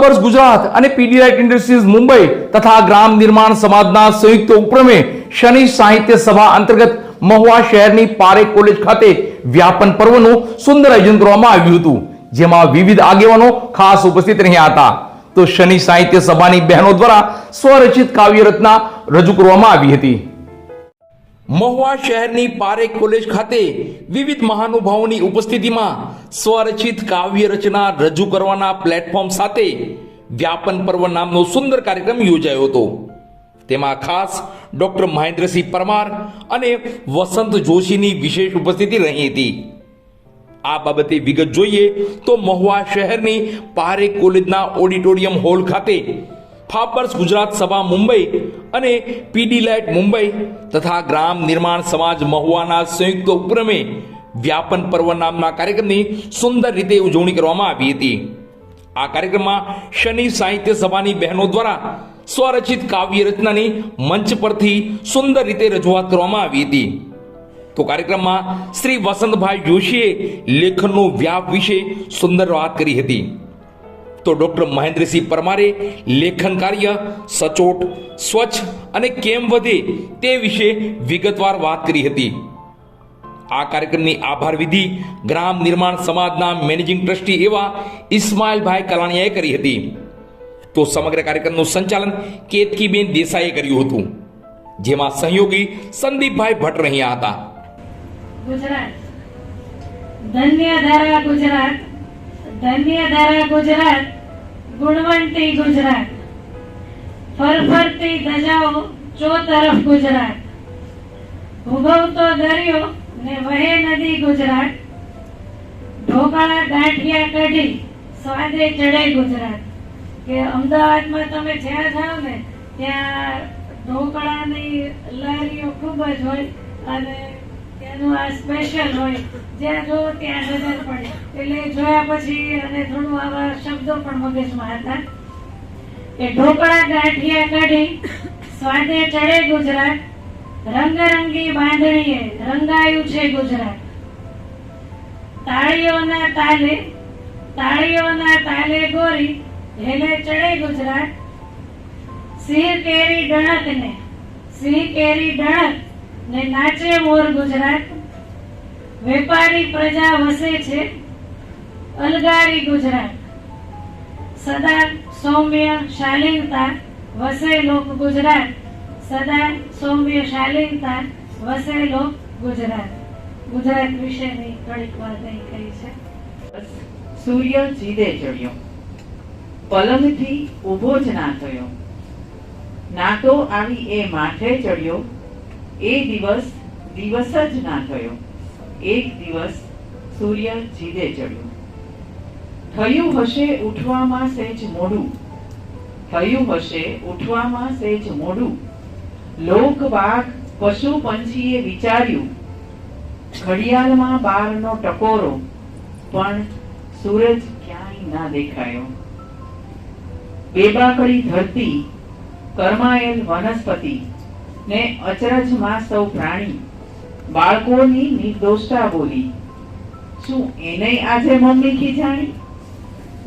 ફાબર્સ ગુજરાત અને પીડીલાઇટ ઇન્ડસ્ટ્રીઝ મુંબઈ તથા ગ્રામ નિર્માણ સમાજના સંયુક્ત ઉપક્રમે શનિ સાહિત્ય સભા અંતર્ગત મહુવા શહેરની પારેખ કોલેજ ખાતે વ્યાપન પર્વનું સુંદર આયોજન કરવામાં આવ્યું હતું, જેમાં વિવિધ આગેવાનો ખાસ ઉપસ્થિત રહ્યા હતા. તો શનિ સાહિત્ય સભાની બહેનો દ્વારા સ્વરચિત કાવ્ય રચના રજૂ કરવામાં આવી હતી. મહુવા શહેરની પારેખ કોલેજ ખાતે વિવિધ મહાનુભાવોની ઉપસ્થિતિમાં સ્વરચિત કાવ્ય રચના રજૂ કરવાના પ્લેટફોર્મ સાથે વ્યાપન પર્વ નામનો સુંદર કાર્યક્રમ યોજાયો હતો. તેમાં ખાસ ડોક્ટર મહેન્દ્રસિંહ પરમાર અને વસંત જોશીની વિશેષ ઉપસ્થિતિ રહી હતી. આ બાબતે વિગત જોઈએ તો મહુવા શહેરની પારે કોલેજના ઓડિટોરિયમ હોલ ખાતે ફાપર્સ ગુજરાત સભા મુંબઈ અને પીડી લાઇટ મુંબઈ તથા ગ્રામ નિર્માણ સમાજ મહુવાના સંયુક્ત ઉપક્રમે વ્યાપન પર્વ નામના કાર્યક્રમની સુંદર રીતે ઉજવણી કરવામાં આવી હતી. આ કાર્યક્રમમાં શનિ સાહિત્ય સભાની બહેનો દ્વારા સ્વરચિત કાવ્ય રચનાની મંચ પરથી સુંદર રીતે રજૂઆત કરવામાં આવી હતી. તો કાર્યક્રમમાં શ્રી વસંતભાઈ જોશીએ લેખનનો વ્યાપ વિશે સુંદર વાત કરી હતી. તો ડોક્ટર મહેન્દ્રસિંહ પરમારે લેખન કાર્ય સચોટ, સ્વચ્છ અને કેમ વધે તે વિશે વિગતવાર વાત કરી હતી. આ કાર્યક્રમની આભાર વિધિ ગ્રામ નિર્માણ સમાજના મેનેજિંગ ટ્રસ્ટી એવા ઇસ્માઇલભાઈ કલાણીયાએ કરી હતી. તો સમગ્ર કાર્યક્રમનું સંચાલન કેતકીબેન દેસાઈએ કર્યું હતું. જેમાં સહયોગી સંદીપભાઈ ભટ્ટ રહ્યા હતા. ગુજરાત. ધન્ય ધારા ગુજરાત. ધન્ય ધારા ગુજરાત. ગુણવંતી ગુજરાત. ફરફરતી ધજાઓ ચો તરફ ગુજરાત. ભૂગવતો દરિયો ને વહે નદી ગુજરાત. ઢોકાળા ગાંઠિયા કઢી સ્વાદે ચડે ગુજરાત. કે અમદાવાદમાં તમે જ્યાં જાઓ ને, ત્યાં ઢોકળાની લારીઓ ખૂબ જ હોય અને ત્યાંનું આ સ્પેશિયલ હોય. જ્યાં જો ત્યાં નજર પડે. એટલે જોયા પછી અને થોડું આવા શબ્દો પણ મગજમાં હતા. કે ઢોકળા ગાંઠિયા કઢી સ્વાદે ચડે ગુજરાત. રંગરંગી બાંધણીએ રંગાયું છે ગુજરાત. તાળીઓના તાલે તાળીઓના તાલે ગોરી હેલે ચડે ગુજરાત. સિંહ કેરી ડણક ને સિંહ કેરી ડણક ને નાચે મોર ગુજરાત. વેપારી પ્રજા વસે છે અલગારી ગુજરાત. સદા સૌમ્ય શાલીનતા વસે લોક ગુજરાત. સદા સૌમ્ય શાલીનતા વસેલો ગુજરાત. ગુજરાત વિશેની થોડીક વાત અહીં કહી છે. સૂર્ય જીદે ચડ્યો. પલંગથી ઊભો જ ના થયો. ના તો આવી એ માથે ચડ્યો. એ દિવસ દિવસ જ ના થયો. એક દિવસ સૂર્ય જીદે ચડ્યો. થયું હશે ઉઠવામાં સહેજ મોડું. થયું હશે ઉઠવામાં સહેજ મોડું. લોક પશુ પંછીએ વિચાર્યું, ઘડિયાળમાં બારનો ટકોરો, પણ સૂરજ ક્યાંય ના દેખાયો. બેબાકડી ધરતી, કરમાયેલ વનસ્પતિ, ને અચરજમાં સૌ પ્રાણી, બાળકોની નિર્દોષતા બોલી, શું એને આજે મમ્મી ખીજાણી?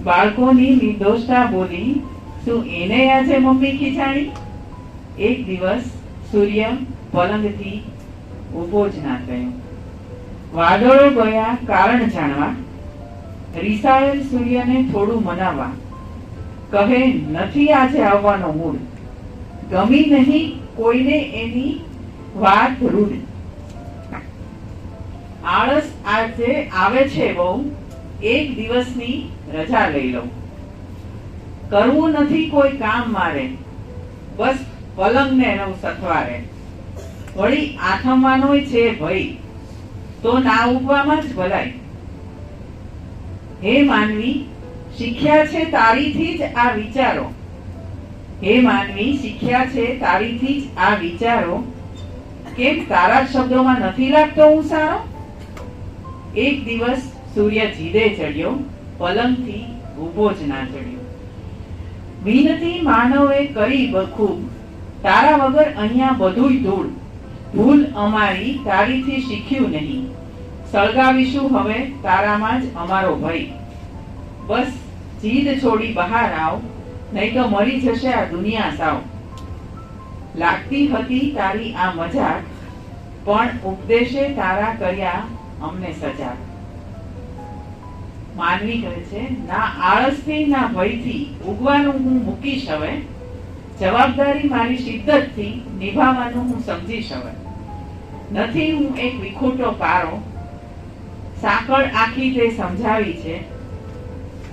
બાળકોની નિર્દોષતા બોલી, શું એને આજે મમ્મી ખીજાણી? એક દિવસ સૂર્ય પલંગથી ઊભો જ ના થયો. વાદળો ગયા કારણ જાણવા. રિસાયેલ સૂર્યને થોડું મનાવવા. કહે, નથી આજે આવવાનો મૂળ ગમી નહીં કોઈને એની વાત રૂડ આળસ આજે આવે છે બહુ. એક દિવસની રજા લઈ લઉં. કરવું નથી કોઈ કામ મારે. બસ પલંગને એનો સથવારે. વળી આથમવાનો છે ભય તો ના ઉગવામાં જ ભલાય હે માનવી, શીખ્યા છે તારીથી જ આ વિચારો. હે માનવી, શીખ્યા છે તારીથી જ આ વિચારો. કેમ તારા શબ્દોમાં નથી લાગતો હું સારો એક દિવસ સૂર્ય જીદે ચડ્યો, પલંગથી ઊભો જ ના ચડ્યો. વિનતી માનવે કરી બખૂબ તારા વગર અહીંયા બધુંય ધૂળ. ભૂલ અમારી તારીથી શીખ્યું નહીં. સળગાવીશું હવે તારામાં જ અમારો ભય. બસ જીદ છોડી બહાર આવ, નહીં તો મરી જશે આ દુનિયા સાવ. લાગતી હતી તારી આ મજાક, પણ ઉપદેશે તારા કર્યા અમને સજા. માનવી કહે છે, ના આળસથી, ના ભયથી ઉગવાનું હું મૂકીશ હવે. જવાબદારી મારી શિદ્દતથી નિભાવવાનું હું સમજી હવે નથી હું એક વિખૂટો પારો, સાંકળ આખી તે સમજાવી છે,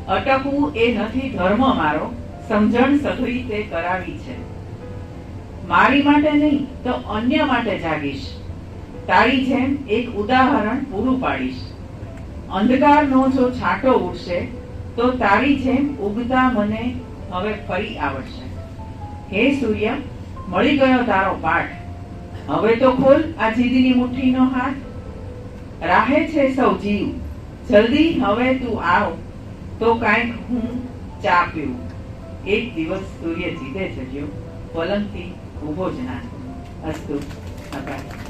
અટકવું એ નથી ધર્મ મારો, સમજણ સઘળી તે કરાવી છે. મારી માટે નહીં, તો અન્ય માટે જાગીશ. તારી જેમ એક ઉદાહરણ પૂરું પાડીશ. અંધકારનો જો છાંટો ઉડશે, તો તારી જેમ ઉગતા મને હવે ફરી આવડશે. હે સૂર્ય, મળી ગયો તારો પાઠ. હવે તો ખોલ આ જીદની મુઠ્ઠીનો હાથ. રાહે છે સૌ જીવ. જલ્દી હવે તું આવ. તો કાંઈક હું ચા પીવું. એક દિવસ સૂર્ય જીતે ચડ્યો પલંગથી ઊભો જ ના અસ્તુ, આભાર.